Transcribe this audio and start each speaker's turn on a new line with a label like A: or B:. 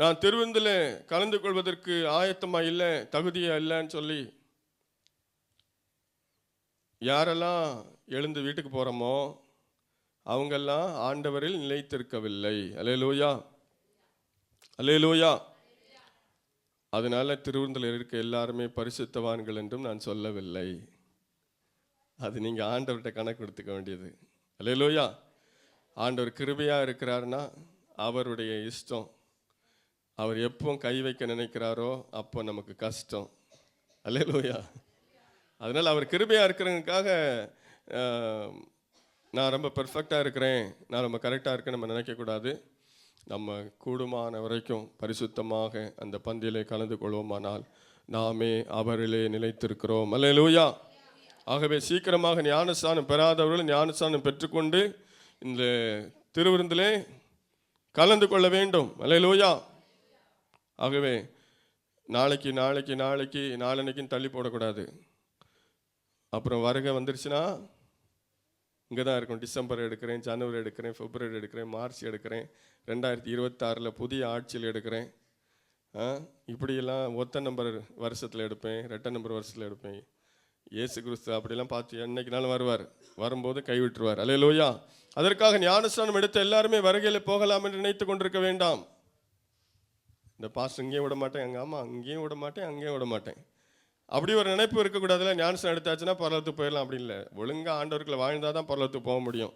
A: நான் திருவிருந்தில் கலந்து கொள்வதற்கு ஆயத்தமாக இல்லை தகுதியா இல்லைன்னு சொல்லி யாரெல்லாம் எழுந்து வீட்டுக்கு போகிறோமோ அவங்கெல்லாம் ஆண்டவரில் நிலைத்திருக்கவில்லை. அலே லோயா அதனால் திருவிருந்தில் இருக்க எல்லாருமே பரிசுத்தவான்கள் என்றும் நான் சொல்லவில்லை. அது நீங்கள் ஆண்டவர்கிட்ட கணக்கு எடுத்துக்க வேண்டியது. அலேலூயா ஆண்டவர் கிருபையாக இருக்கிறாருன்னா அவருடைய இஷ்டம் அவர் எப்போ கை வைக்க நினைக்கிறாரோ அப்போ நமக்கு கஷ்டம். அல்லையா அதனால் அவர் கிருபையாக இருக்கிறதுக்காக நான் ரொம்ப பெர்ஃபெக்டாக இருக்கிறேன் நான் ரொம்ப கரெக்டாக இருக்கேன்னு நம்ம நினைக்கக்கூடாது. நம்ம கூடுமான வரைக்கும் பரிசுத்தமாக அந்த பந்தியிலே கலந்து கொள்வோமானால் நாமே அவரிலே நிலைத்திருக்கிறோம். அல்லேலூயா. ஆகவே சீக்கிரமாக ஞானஸ்தானம் பெறாதவர்கள் ஞானஸ்தானம் பெற்றுக்கொண்டு இந்த திருவிருந்திலே கலந்து கொள்ள வேண்டும். அல்லேலூயா. ஆகவே நாளைக்கு நாளைக்கு நாளைக்கு நாளன்னைக்குன்னு தள்ளி போடக்கூடாது. அப்புறம் வருகை வந்துருச்சுன்னா இங்கே தான் இருக்கும் டிசம்பர் எடுக்கிறேன் ஜனவரி எடுக்கிறேன் பிப்ரவரி எடுக்கிறேன் மார்ச் எடுக்கிறேன் ரெண்டாயிரத்தி இருபத்தாறில் புதிய ஆட்சியில் எடுக்கிறேன். ஆ இப்படியெல்லாம் ஒத்த நம்பர் வருஷத்தில் எடுப்பேன் ரெட்ட நம்பர் வருஷத்தில் எடுப்பேன். இயேசு கிறிஸ்து அப்படிலாம் பார்த்து என்னைக்குனாலும் வருவார். வரும்போது கைவிட்டுருவார் அல்லே லோயா அதற்காக ஞானஸ்தானம் எடுத்த எல்லாருமே வருகையில் போகலாம் என்று நினைத்து கொண்டிருக்க வேண்டாம். இந்த பாஸ்டர் இங்கேயும் விட மாட்டேன். எங்கள் அம்மா அங்கேயும் விட மாட்டேன் அங்கேயும் விட மாட்டேன். அப்படி ஒரு நினைப்பு இருக்கக்கூடாதுல ஞானஸ்தானம் எடுத்தாச்சுன்னா பரலத்துக்கு போயிடலாம். அப்படி இல்லை. ஒழுங்காக ஆண்டவர்களை வாழ்ந்தால் தான் பரலத்துக்கு போக முடியும்.